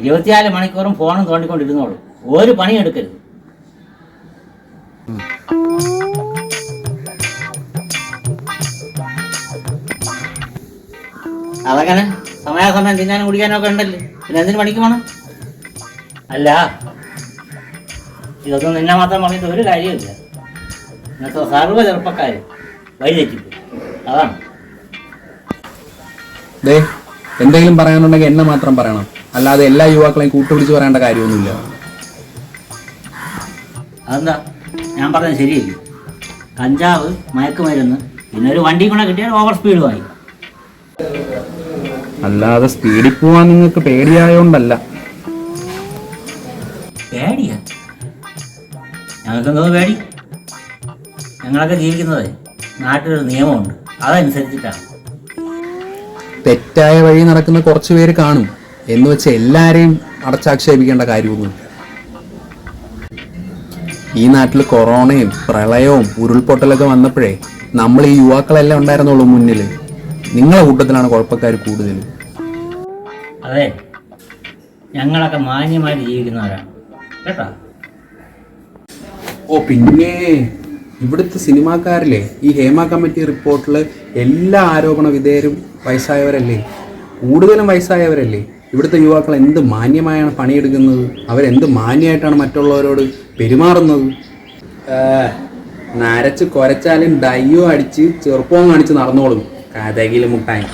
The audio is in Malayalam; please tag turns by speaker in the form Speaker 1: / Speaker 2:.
Speaker 1: ഇരുപത്തിനാല് മണിക്കൂറും ഫോണും തോണ്ടിക്കൊണ്ടിരുന്നോളൂ. ഒരു പണി എടുക്കരുത്. അതങ്ങനെ സമയാസമയം തിന്നാനും കുടിക്കാനും ഒക്കെ ഉണ്ടല്ലേ? പിന്നെ എന്തിനു പണിക്ക് വേണം അല്ല ഇതൊന്നും നിന്നെ മാത്രം പറഞ്ഞിട്ട് ഒരു കാര്യമില്ല ഇന്നത്തെ സർവ ചെറുപ്പക്കാർ വഴിതെറ്റിപ്പോയി. അതാണ്.
Speaker 2: എന്തെങ്കിലും പറയാനുണ്ടെങ്കിൽ എന്നെ മാത്രം പറയണം. അല്ലാതെ എല്ലാ യുവാക്കളെയും കൂട്ടുപിടിച്ച് പറയേണ്ട കാര്യമൊന്നുമില്ല.
Speaker 1: അതെന്താ? ഞാൻ പറഞ്ഞത് ശരിയല്ലേ? കഞ്ചാവ് മയക്കുമരുന്ന് പിന്നെ ഒരു വണ്ടി കൂടെ കിട്ടിയാൽ ഓവർ സ്പീഡുമായി
Speaker 2: അല്ലാതെ സ്പീഡിൽ പോവാൻ നിങ്ങൾക്ക് പേടിയായോണ്ടല്ല.
Speaker 1: പേടിയാ? ഞങ്ങൾക്ക് എന്തോ പേടി. ഞങ്ങളൊക്കെ ജീവിക്കുന്നത് നാട്ടിലൊരു നിയമമുണ്ട്. അതനുസരിച്ചിട്ടാണ്.
Speaker 2: തെറ്റായ വഴി നടക്കുന്ന കുറച്ച് പേര് കാണും. എന്ന് വെച്ച് എല്ലാരെയും അടച്ചാക്ഷേപിക്കേണ്ട കാര്യമൊന്നുമില്ല ഈ നാട്ടിൽ കൊറോണയും പ്രളയവും ഉരുൾപൊട്ടലൊക്കെ വന്നപ്പോഴേ നമ്മൾ ഈ യുവാക്കളെല്ലാം ഉണ്ടായിരുന്നുള്ളൂ മുന്നിൽ നിങ്ങളെ കൂട്ടത്തിലാണ് കുഴപ്പക്കാർ കൂടുതൽ
Speaker 1: അതെ. ഞങ്ങളൊക്കെ മാന്യമായി ജീവിക്കുന്നവരാണ് കേട്ടോ?
Speaker 2: ഓ പിന്നെ ഇവിടുത്തെ സിനിമാക്കാരിലെ ഈ ഹേമ കമ്മിറ്റി റിപ്പോർട്ടിൽ എല്ലാ ആരോപണ വിധേയരും വയസ്സായവരല്ലേ? കൂടുതലും വയസ്സായവരല്ലേ? ഇവിടുത്തെ യുവാക്കൾ എന്ത് മാന്യമായാണ് പണിയെടുക്കുന്നത്? അവരെന്ത് മാന്യമായിട്ടാണ് മറ്റുള്ളവരോട് പെരുമാറുന്നത്? നരച്ച് കൊരച്ചാലും ഡയ്യോ അടിച്ച് ചെറുപ്പവും കാണിച്ച് നടന്നോളും. കഥകിൽ മുട്ടായി.